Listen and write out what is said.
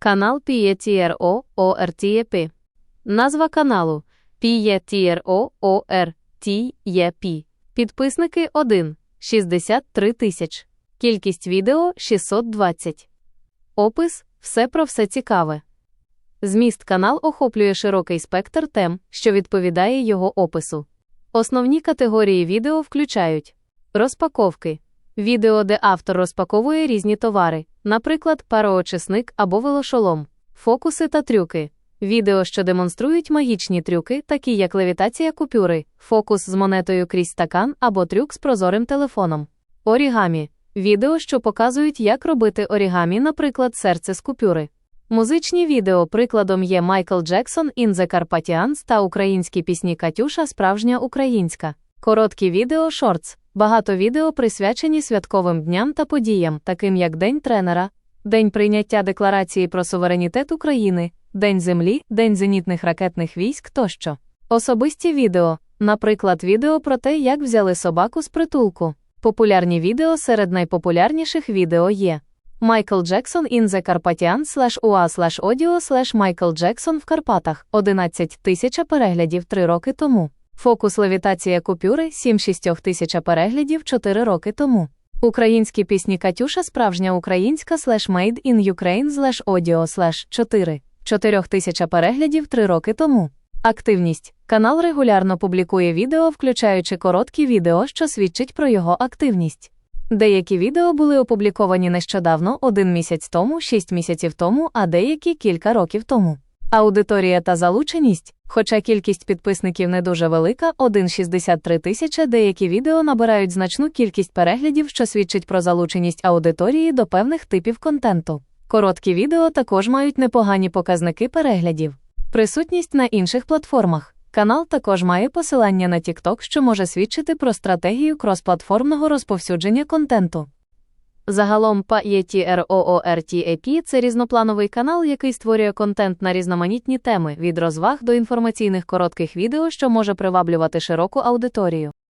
Канал PETRO ORTEP. Назва каналу PETRO ORTEP. Підписники 1. 63 тисяч. Кількість відео 620. Опис все про все цікаве. Зміст канал охоплює широкий спектр тем, що відповідає його опису. Основні категорії відео включають розпаковки. Відео, де автор розпаковує різні товари, наприклад, пароочисник або велошолом, фокуси та трюки. Відео, що демонструють магічні трюки, такі як левітація купюри, фокус з монетою крізь стакан або трюк з прозорим телефоном. Орігамі. Відео, що показують, як робити орігамі, наприклад, серце з купюри. Музичні відео прикладом є Майкл Джексон «In the Carpathians» та українські пісні Катюша Справжня українська. Короткі відео шортс. Багато відео присвячені святковим дням та подіям, таким як День тренера, День прийняття Декларації про суверенітет України, День Землі, День зенітних ракетних військ тощо. Особисті відео, наприклад, відео про те, як взяли собаку з притулку. Популярні відео серед найпопулярніших відео є Майкл Джексон in the Carpathian slash UA slash audio slash Майкл Джексон в Карпатах 11 тисяча переглядів 3 роки тому. Фокус левітація купюри 7-6 тисяча переглядів 4 роки тому. Українські пісні Катюша справжня українська slash made in Ukraine slash audio slash 4 4 тисяча переглядів 3 роки тому. Активність. Канал регулярно публікує відео, включаючи короткі відео, що свідчить про його активність. Деякі відео були опубліковані нещодавно, один місяць тому, 6 місяців тому, а деякі кілька років тому. Аудиторія та залученість. Хоча кількість підписників не дуже велика, 1,63 тисячі, деякі відео набирають значну кількість переглядів, що свідчить про залученість аудиторії до певних типів контенту. Короткі відео також мають непогані показники переглядів. Присутність на інших платформах. Канал також має посилання на TikTok, що може свідчити про стратегію кросплатформного розповсюдження контенту. Загалом PAETROORTAP – це різноплановий канал, який створює контент на різноманітні теми від розваг до інформаційних коротких відео, що може приваблювати широку аудиторію.